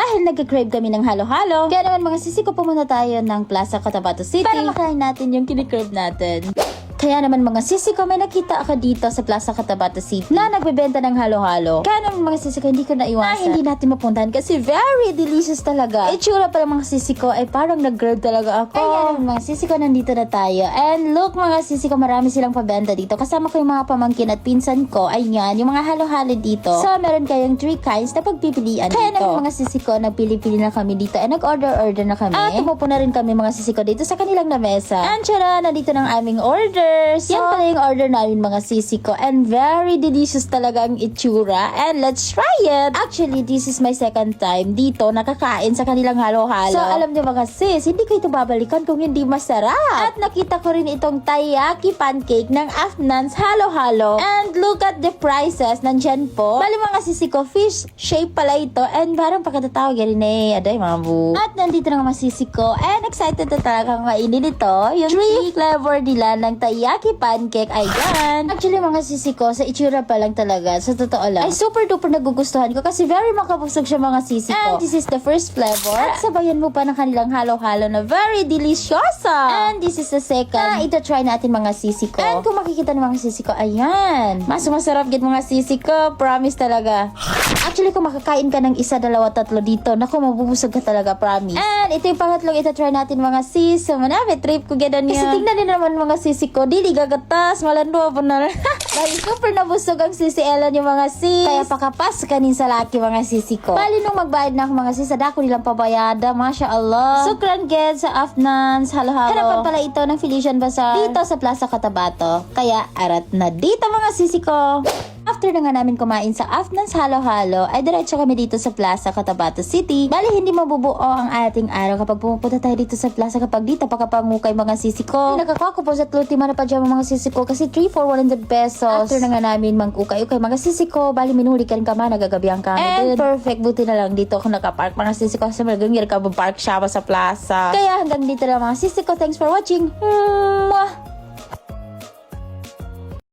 Dahil nagka-crave kami ng halo-halo, kaya naman mga sisi ko pumunta tayo ng Plaza Cotabato City para makain natin yung kinikrave natin. Kaya naman mga sisi ko, may nakita ako dito sa Plaza Cotabato City na nagbebenta ng halo-halo. Kaya naman mga sisi ko, hindi ko naiwasan. Na hindi natin mapuntahan kasi very delicious talaga. Itsura pa lang mga sisi ko ay parang nag-grab talaga ako. Kaya naman mga sisi ko, nandito na tayo. And look mga sisi ko, marami silang pabenta dito. Kasama ko yung mga pamangkin at pinsan ko. Ayan, yung mga halo-halo dito. So, meron kayong three kinds na pagpipilian Kaya dito. naman mga sisi ko, nagpili-pili na kami dito. And nag-order-order na kami. At umupo na rin kami mga sisi ko dito sa kanilang lamesa. And tara, nandito ng aming orders. Yan pala yung order namin mga sisi ko. And very delicious talaga ang itsura. And let's try it! Actually, this is my second time dito nakakain sa kanilang halo-halo. So, alam niyo mga sis, hindi ko ito babalikan kung hindi masarap. At nakita ko rin itong taiyaki pancake ng Afnan's halo-halo. And look at the prices. Nandyan po. Bali mga sisi ko, fish shape pala ito. And parang pagkatatawag yan eh. Aday, mabu. At nandito na mga sisi ko. And excited na talaga kainin ito. Yung three flavor nila ng taiyaki pancake. Ayan. Actually mga sisi ko, sa itsura pa lang talaga. Sa totoo lang. Ay super duper nagugustuhan ko kasi very makabusog siya mga sisi ko. And this is the first flavor. At sabayan mo pa ng kanilang halo-halo na very deliciosa. And this is the second. Na ito try natin mga sisi ko. And kung makikita ng mga sisi ko, ayan. Mas masarap gid mga sisi ko. Promise talaga. Actually, kung makakain ka ng isa, dalawa, tatlo dito, naku, mabubusog ka talaga, promise. And ito yung pangatlong ito try natin mga sis. So, manami, trip ko gano'n niya. Kasi tingnan din naman mga sisi ko, dili gagatas, malando pa na. Dahil super nabusog ang sisi Ellen yung mga sis. Kaya pakapas kanin sa laki mga sisi ko. Bali nung magbayad na ako mga sis, dako nilang pabayada, masya Allah. Sukran ged sa Afnans, halo-halo. Harapan pala ito ng Felician Bazaar dito sa Plaza Cotabato. Kaya arat na dito mga sisi ko. After na nga namin kumain sa Afnan's Halo-Halo, ay diretso kami dito sa Plaza Cotabato City. Bali, hindi mabubuo ang ating araw kapag pumupunta tayo dito sa plaza kapag dito pakapangukay mga sisi ko. Nagkakwa ko po sa tluti man pa dyan mga sisi ko kasi 3 for 100 pesos. After na nga namin mangkukay-ukay mga sisi ko, bali minuli ka rin ka man, nagagabihan kami And perfect, buti na lang dito ako nakapark mga sisi ko kasi malagang ka park siya sa plaza. Kaya hanggang dito lang mga sisi ko, thanks for watching. Mwah!